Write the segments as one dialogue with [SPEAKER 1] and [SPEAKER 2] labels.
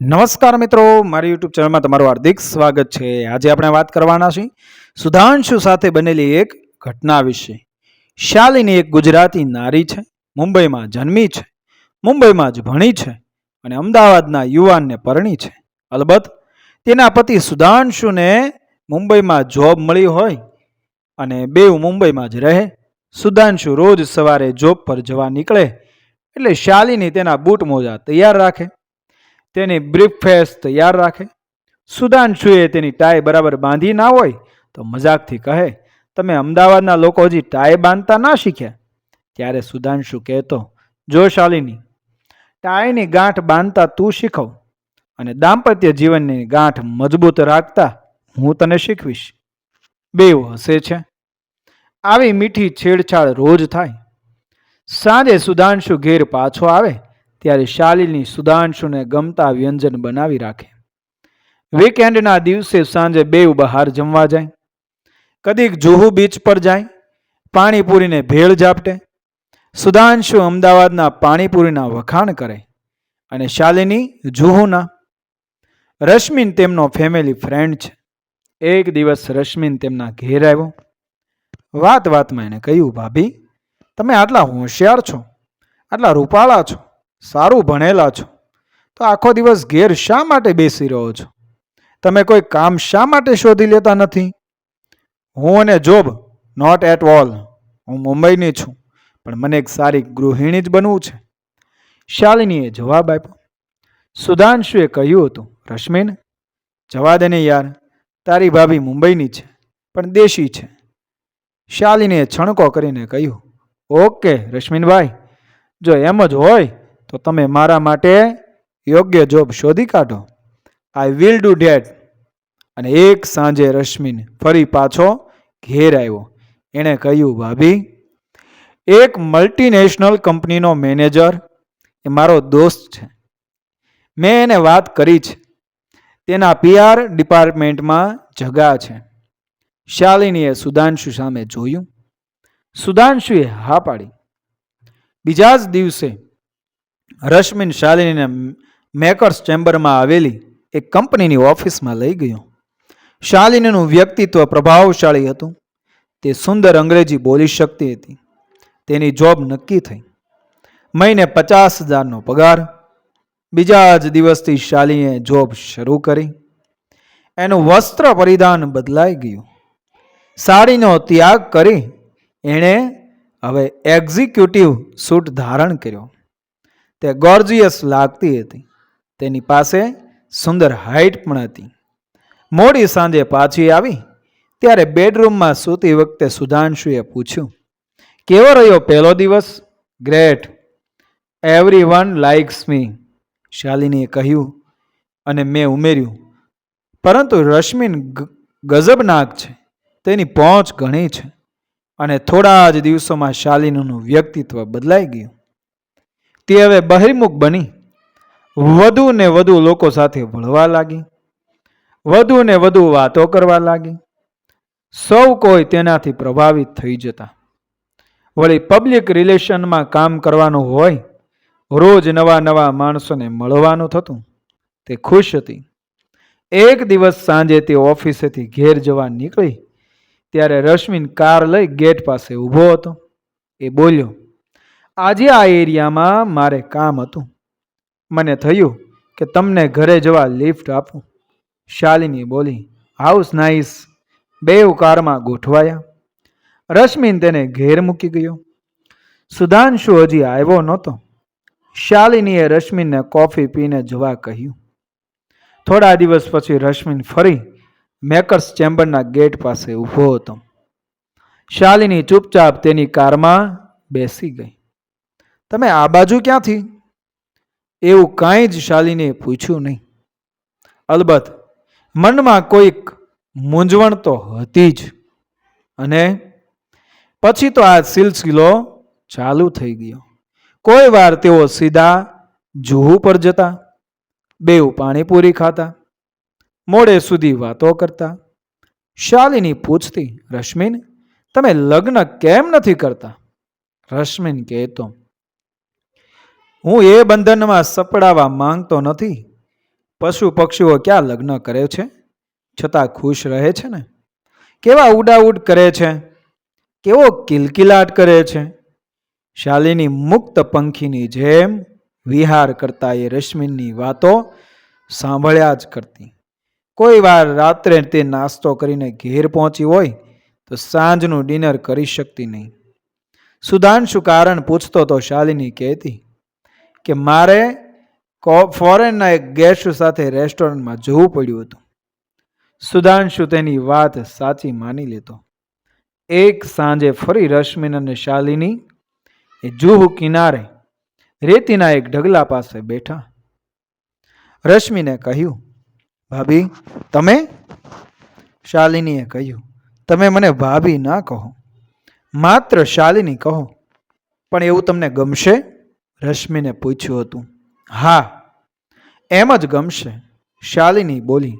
[SPEAKER 1] નમસ્કાર મિત્રો, મારી યુટ્યુબ ચેનલમાં તમારું હાર્દિક સ્વાગત છે. આજે આપણે વાત કરવાના છીએ સુધાંશુ સાથે બનેલી એક ઘટના વિશે. શાલિની એક ગુજરાતી નારી છે, મુંબઈમાં જન્મી છે, મુંબઈમાં જ ભણી છે અને અમદાવાદના યુવાનને પરણી છે. અલબત્ત, તેના પતિ સુધાંશુને મુંબઈમાં જોબ મળી હોય અને બેઉ મુંબઈમાં જ રહે, સુધાંશુ રોજ સવારે જોબ પર જવા નીકળે, એટલે શાલિની તેના બૂટ મોજા તૈયાર રાખે. તેની બ્રીફેસ તૈયાર રાખે. સુધાંશુએ તેની ટાઈ બરાબર બાંધી ના હોય તો મજાકથી કહે, તમે અમદાવાદના લોકો હજી ટાઈ બાંધતા ના શીખ્યા? ત્યારે સુધાંશુ કહેતો, જો શાલિની ટાઈની ગાંઠ બાંધતા તું શીખવ અને દાંપત્ય જીવનની ગાંઠ મજબૂત રાખતા હું તને શીખવીશ. બેવ હસે છે. આવી મીઠી છેડછાડ રોજ થાય. સાંજે સુધાંશુ ઘેર પાછો આવે ત્યારે શાલિની સુધાંશુને ગમતા વ્યંજન બનાવી રાખે. વીકેન્ડના દિવસે સાંજે બેઉ બહાર જમવા જાય. કદીક જુહુ બીચ પર જાય. પાણીપુરીને ભેળ ઝાપટે. સુધાંશુ અમદાવાદના પાણીપુરીના વખાણ કરે અને શાલિની જુહુના. રશ્મિન તેમનો ફેમિલી ફ્રેન્ડ છે. એક દિવસ રશ્મિન તેમના ઘેર આવ્યો. વાત વાતમાં એને કહ્યું, ભાભી, તમે આટલા હોશિયાર છો. આટલા રૂપાળા છો. સારું ભણેલા છો. તો આખો દિવસ ઘેર શા માટે બેસી રહો છો? તમે કોઈ કામ શા માટે શોધી લેતા નથી? હું અને જોબ નોટ એટ ઓલ હું મુંબઈની છું, પણ મને એક સારી ગૃહિણી જ બનવું છે. શાલિનીએ જવાબ આપ્યો. સુધાંશુએ કહ્યું હતું, રશ્મિન, જવા દે ને યાર. તારી ભાભી મુંબઈની છે, પણ દેશી છે. શાલિનીએ છણકો કરીને કહ્યું, ઓકે રશ્મિનભાઈ, જો એમ જ હોય તો તમે મારા માટે યોગ્ય જોબ શોધી કાઢો. આઈ વિલ ડુ ડેટ અને એક સાંજે રશ્મિન ફરી પાછો ઘેર આવ્યો. એણે કહ્યું, ભાભી, એક મલ્ટીનેશનલ કંપનીનો મેનેજર એ મારો દોસ્ત છે. મેં એને વાત કરી છે. તેના પીઆર ડિપાર્ટમેન્ટમાં જગા છે. શાલિનીએ સુધાંશુ સામે જોયું. સુધાંશુએ હા પાડી. બીજા જ દિવસે રશ્મિન શાલિનીને મેકર્સ ચેમ્બરમાં આવેલી એક કંપનીની ઓફિસમાં લઈ ગયો. શાલિનીનું વ્યક્તિત્વ પ્રભાવશાળી હતું. તે સુંદર અંગ્રેજી બોલી શકતી હતી. તેની જોબ નક્કી થઈ. મહિને પચાસ હજારનો પગાર. બીજા જ દિવસથી શાલિનીએ જોબ શરૂ કરી. એનું વસ્ત્ર પરિધાન બદલાઈ ગયું. સાડીનો ત્યાગ કરી એણે હવે એક્ઝિક્યુટિવ સૂટ ધારણ કર્યો. તે ગોર્જિયસ લાગતી હતી. તેની પાસે સુંદર હાઇટ પણ હતી. મોડી સાંજે પાછી આવી, ત્યારે બેડરૂમમાં સૂતી વખતે સુધાંશુએ પૂછ્યું, કેવો રહ્યો પહેલો દિવસ? Great every one likes me શાલિનીએ કહ્યું, અને મેં ઉમેર્યું, પરંતુ રશ્મિન ગઝબનાક છે, તેની પહોંચ ઘણી છે. અને થોડા જ દિવસોમાં શાલિનીનું વ્યક્તિત્વ બદલાઈ ગયું. તે હવે બહિર્મુખ બની. વધુ ને વધુ લોકો સાથે ભળવા લાગી. વધુ ને વધુ વાતો કરવા લાગી. સૌ કોઈ તેનાથી પ્રભાવિત થઈ જતા. વળી પબ્લિક રિલેશનમાં કામ કરવાનું હોય, રોજ નવા નવા માણસોને મળવાનું થતું. તે ખુશ હતી. એક દિવસ સાંજે તે ઓફિસેથી ઘેર જવા નીકળી, ત્યારે રશ્મિન કાર લઈ ગેટ પાસે ઊભો હતો. એ બોલ્યો આજે આ એરિયામાં મારે કામ હતું. મને થયું કે તમને ઘરે જવા લિફ્ટ આપું. શાલિની બોલી, હાઉસ નાઈસ. બેવ કારમાં ગોઠવાયા. રશ્મિન તેને ઘેર મૂકી ગયો. સુધાંશુ હજી આવ્યો નહોતો. શાલિનીએ રશ્મિનને કોફી પીને જવા કહ્યું. થોડા દિવસ પછી રશ્મિન ફરી મેકર્સ ચેમ્બરના ગેટ પાસે ઊભો હતો. શાલિની ચૂપચાપ તેની કારમાં બેસી ગઈ. તમે આ બાજુ ક્યાંથી? એવું કાંઈ જ શાલીને પૂછ્યું નહીં. અલબત્ત, મનમાં કોઈક મૂંઝવણ તો હતી જ. અને પછી તો આ સિલસિલો ચાલુ થઈ ગયો. કોઈ વાર તેઓ સીધા જુહુ પર જતા, બેઉ પાણીપુરી ખાતા, મોડે સુધી વાતો કરતા. શાલિની પૂછતી, રશ્મિન, તમે લગ્ન કેમ નથી કરતા? રશ્મિન કહેતો હું એ બંધનમાં સપડાવા માંગતો નથી. પશુ પક્ષીઓ ક્યાં લગ્ન કરે છે? છતાં ખુશ રહે છે ને? કેવા ઉડાઉડ કરે છે? કેવો કિલકિલાટ કરે છે? શાલિની મુક્ત પંખીની જેમ વિહાર કરતા એ રશ્મિનની વાતો સાંભળ્યા જ કરતી. કોઈ વાર રાત્રે તે નાસ્તો કરીને ઘેર પહોંચી હોય તો સાંજનું ડિનર કરી શકતી નહીં. સુધાંશુ કારણ પૂછતો તો શાલિની કહેતી કે મારે ફોરેનના એક ગેસ્ટ સાથે રેસ્ટોરન્ટમાં જવું પડ્યું હતું. સુધાંશુ તેની વાત સાચી માની લેતો. એક સાંજે ફરી રશ્મિન અને શાલિની એ જુહુ કિનારે રેતીના એક ઢગલા પાસે બેઠા. રશ્મિને કહ્યું, ભાભી, તમે? શાલિનીએ કહ્યું, તમે મને ભાભી ના કહો. માત્ર શાલિની કહો, પણ એવું તમને ગમશે? રશ્મિને પૂછ્યું હતું, હા, એમ જ ગમશે? શાલિની બોલી,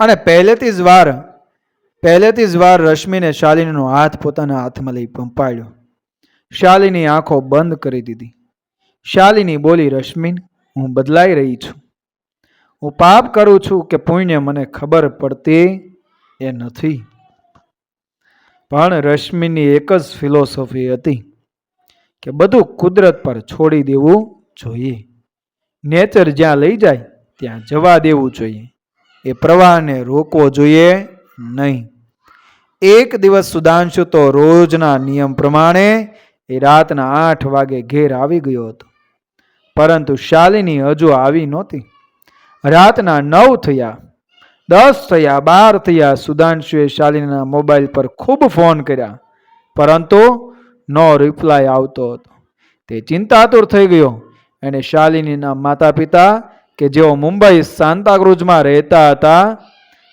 [SPEAKER 1] અને પહેલેથી જ વાર, પહેલેથી જ વાર રશ્મિને શાલિનીનો હાથ પોતાના હાથમાં લઈ પંપાળ્યો. શાલિની આંખો બંધ કરી દીધી. શાલિની બોલી, રશ્મિન, હું બદલાઈ રહી છું. હું પાપ કરું છું કે પુણ્ય મને ખબર પડતી એ નથી. પણ રશ્મિની એક જ ફિલોસોફી હતી કે બધું કુદરત પર છોડી દેવું જોઈએ. નેચર જ્યાં લઈ જાય, ત્યાં જવા દેવું જોઈએ. એ પ્રવાહને રોકવો જોઈએ નહીં. એક દિવસ સુધાંશુ તો રોજના નિયમ પ્રમાણે એ રાતના આઠ વાગે ઘેર આવી ગયો હતો. પરંતુ શાલિની હજુ આવી નહોતી. રાતના નવ થયા, દસ થયા, બાર થયા સુધાંશુએ શાલિનીના મોબાઈલ પર ખૂબ ફોન કર્યા. પરંતુ નો રિપ્લાય આવતો હતો. તે ચિંતાતુર થઈ ગયો. એણે શાલિનીના માતા પિતા કે જેઓ મુંબઈ સાંતાક્રુઝમાં રહેતા હતા,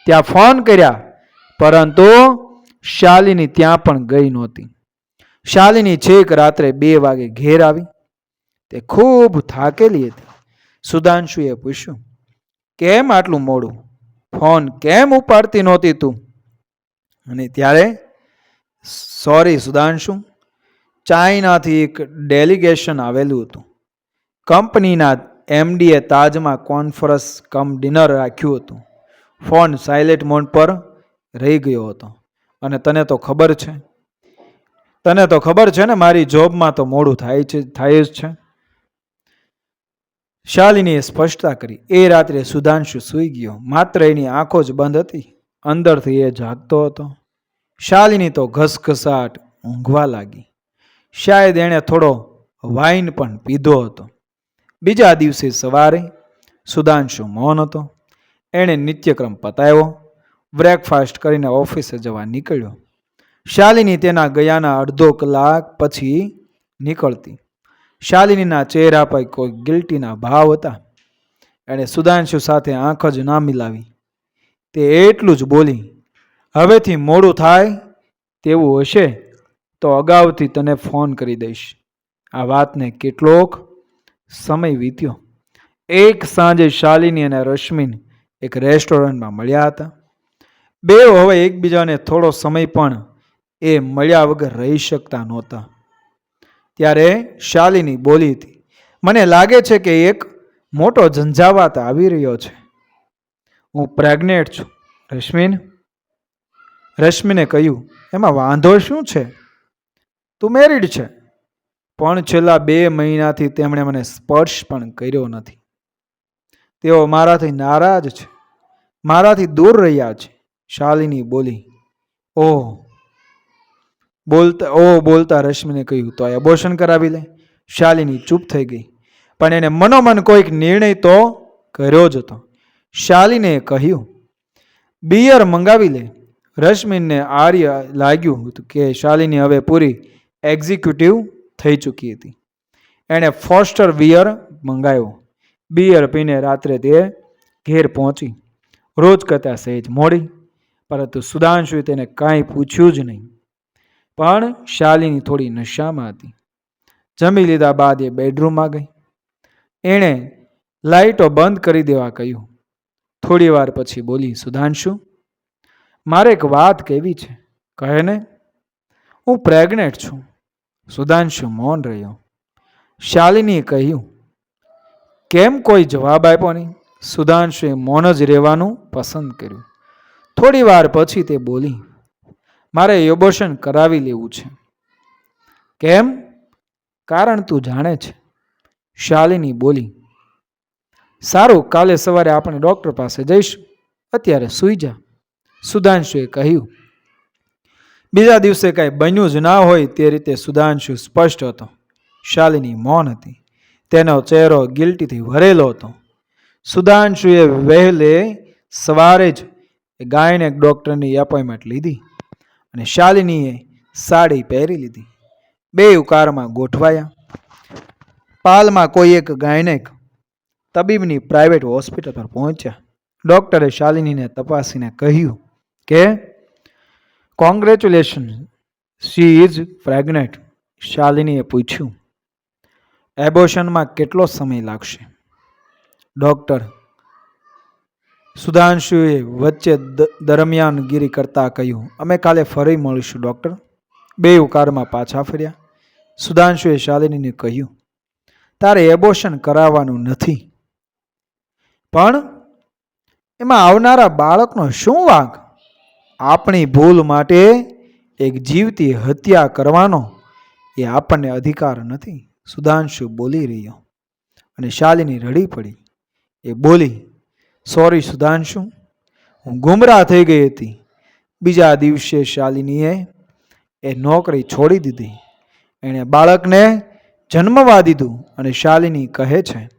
[SPEAKER 1] ત્યાં ફોન કર્યા. પરંતુ શાલિની ત્યાં પણ ગઈ નહોતી. શાલિની છેક રાત્રે બે વાગે ઘેર આવી. તે ખૂબ થાકેલી હતી. સુધાંશુએ પૂછ્યું, કેમ આટલું મોડું? ફોન કેમ ઉપાડતી નહોતી તું? અને ત્યારે, સોરી સુધાંશુ ચાઇનાથી એક ડેલિગેશન આવેલું હતું. કંપનીના એમડીએ તાજમાં કોન્ફરન્સ કમ ડિનર રાખ્યું હતું. ફોન સાયલેન્ટ મોડ પર રહી ગયો હતો. અને તને તો ખબર છે. તને તો ખબર છે ને મારી જોબમાં તો મોડું થાય છે, થાય જ છે. શાલિનીએ સ્પષ્ટતા કરી. એ રાત્રે સુધાંશુ સૂઈ ગયો. માત્ર એની આંખો જ બંધ હતી. અંદરથી એ જાગતો હતો. શાલિની તો ઘસઘસાટ ઊંઘવા લાગી. શાયદ એણે થોડો વાઇન પણ પીધો હતો. બીજા દિવસે સવારે સુધાંશુ મૌન હતો. એણે નિત્યક્રમ પતાવ્યો. બ્રેકફાસ્ટ કરીને ઓફિસે જવા નીકળ્યો. શાલિની તેના ગયાના અડધો કલાક પછી નીકળતી. શાલિનીના ચહેરા પર કોઈ ગિલ્ટીના ભાવ હતા. એણે સુધાંશુ સાથે આંખ જ ના મિલાવી. તે એટલું જ બોલી, હવેથી મોડું થાય તેવું હશે. તો અગાઉથી તને ફોન કરી દઈશ. આ વાતને કેટલોક સમય વીત્યો. એક સાંજે શાલિની અને રશ્મિન એક રેસ્ટોરન્ટમાં મળ્યા હતા. બે હવે એકબીજાને થોડો સમય પણ એ મળ્યા વગર રહી શકતા નહોતા. ત્યારે શાલિની બોલી હતી, મને લાગે છે કે એક મોટો ઝંઝાવાત આવી રહ્યો છે. હું પ્રેગ્નેટ છું. રશ્મિન, રશ્મિને કહ્યું, એમાં વાંધો શું છે? તું મેરિડ છે. પણ છેલ્લા બે મહિનાથી તેમણે મને સ્પર્શ પણ કર્યો નથી. તેઓ મારાથી નારાજ છે. મારાથી દૂર રહ્યા છે. શાલિની બોલી, ઓહ. બોલતા ઓહ, બોલતા રશ્મિને કહ્યું, તો એબોર્શન કરાવી લે. શાલિની ચૂપ થઈ ગઈ. પણ એને મનોમન કોઈક નિર્ણય તો કર્યો જ હતો. શાલિને કહ્યું, બિયર મંગાવી લે. રશ્મિને આર્ય લાગ્યું કે શાલિની હવે પૂરી એક્ઝિક્યુટિવ થઈ ચૂકી હતી. એણે ફોસ્ટર બિયર મંગાવ્યો. બિયર પીને રાત્રે તે ઘેર પહોંચી. રોજ કરતાં સહેજ મોડી, પરંતુ સુધાંશુએ તેને કાંઈ પૂછ્યું જ નહીં. પણ શાલિની થોડી નશામાં હતી. જમી લીધા બાદ એ બેડરૂમમાં ગઈ. એણે લાઇટો બંધ કરી દેવા કહ્યું. થોડી વાર પછી બોલી સુધાંશુ મારે એક વાત કહેવી છે. કહે ને? હું પ્રેગ્નેન્ટ છું. સુધાંશુ મૌન રહ્યો. શાલિનીએ કહ્યું, કેમ કોઈ જવાબ આપ્યો નહીં? સુધાંશુએ મૌન જ રહેવાનું પસંદ કર્યું. થોડી વાર પછી તે બોલી, મારે યોબોશન કરાવી લેવું છે. કેમ? કારણ તું જાણે છે. શાલિની બોલી, સારું, કાલે સવારે આપણે ડૉક્ટર પાસે જઈશું. અત્યારે સૂઈ જા. સુધાંશુએ કહ્યું બીજા દિવસે કાંઈ બન્યું જ ના હોય તે રીતે સુધાંશુ સ્પષ્ટ હતો. શાલિની મૌન હતી. તેનો ચહેરો ગિલ્ટીથી ભરેલો હતો. સુધાંશુએ વહેલે સવારે જ ગાયનેક ડૉક્ટરની એપોઇન્ટમેન્ટ લીધી અને શાલિનીએ સાડી પહેરી લીધી. બે ઉકારમાં ગોઠવાયા. પાલમાં કોઈ એક ગાયનેક તબીબની પ્રાઇવેટ હોસ્પિટલ પર પહોંચ્યા. ડૉક્ટરે શાલિનીને તપાસીને કહ્યું કે કોંગ્રેચ્યુલેશન શી ઇઝ પ્રેગ્નેટ શાલિનીએ પૂછ્યું એબોશનમાં કેટલો સમય લાગશે? ડૉક્ટર સુધાંશુએ વચ્ચે દરમિયાનગીરી કરતા કહ્યું, અમે કાલે ફરી મળીશું ડૉક્ટર બે ઉકારમાં પાછા ફર્યા. સુધાંશુએ શાલિનીને કહ્યું, તારે એબોશન કરાવવાનું નથી. પણ એમાં આવનારા બાળકનો શું વાંક? આપણી ભૂલ માટે એક જીવતી હત્યા કરવાનો એ આપણને અધિકાર નથી. સુધાંશુ બોલી રહ્યો અને શાલિની રડી પડી. એ બોલી સોરી સુધાંશુ. હું ગુમરાહ થઈ ગઈ હતી. બીજા દિવસે શાલિનીએ એ નોકરી છોડી દીધી. એણે બાળકને જન્મવા દીધું અને શાલિની કહે છે,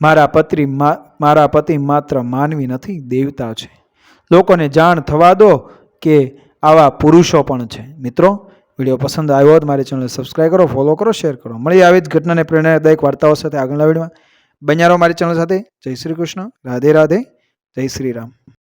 [SPEAKER 1] મારા પત્રી મારા પતિ માત્ર માનવી નથી, દેવતા છે. લોકોને જાણ થવા દો કે આવા પુરુષો પણ છે. મિત્રો, વીડિયો પસંદ આવ્યો હોય મારી ચેનલ સબસ્ક્રાઈબ કરો ફોલો કરો શેર કરો. મળી આવી જ ઘટનાને પ્રેરણાદાયક વાર્તાઓ સાથે આગળના વિડીયોમાં. બન્યા રહો મારી ચેનલ સાથે. જય શ્રી કૃષ્ણ. રાધે રાધે. જય શ્રી રામ.